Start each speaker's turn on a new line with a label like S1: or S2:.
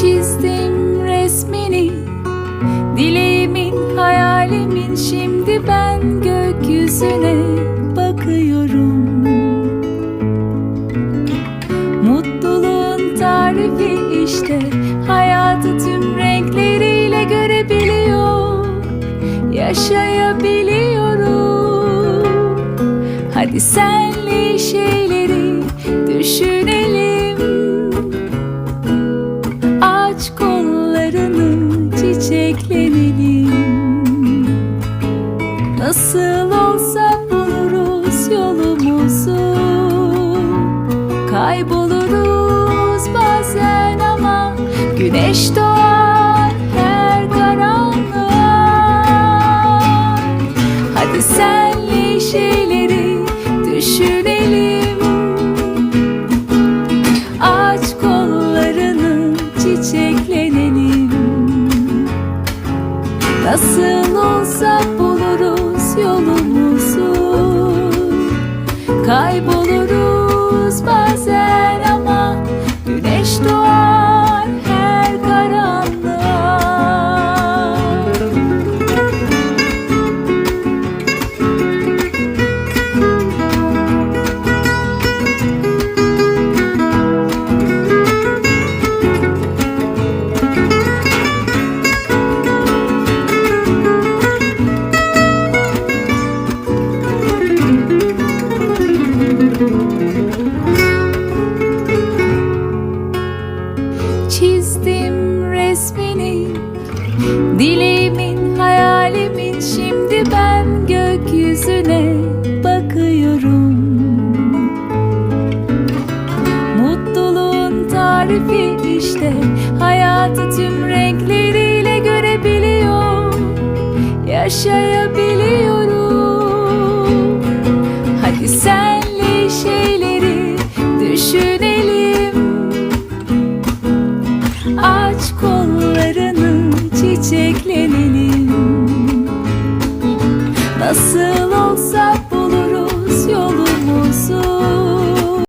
S1: Çizdim resmini Dileğimin, hayalimin. Şimdi ben gökyüzüne bakıyorum. Mutluluğun tarifi işte Yaşayabiliyorum. Hadi senli şeyleri düşünelim. Aç kollarını çiçeklenelim. Nasıl olsa buluruz yolumuzu. Kayboluruz bazen ama Güneş doğar şeyleri düşünelim. Aç kollarını çiçeklenelim. Nasıl olsa buluruz yolumuzu. Kayboluruz bazen Dileğimin, hayalimin Şimdi ben gökyüzüne bakıyorum. Mutluluğun tarifi işte Hayatı tüm renkleriyle görebiliyor Yaşayabiliyorum. Hadi senli şeyleri düşünelim çiçeklenelim Nasıl olsa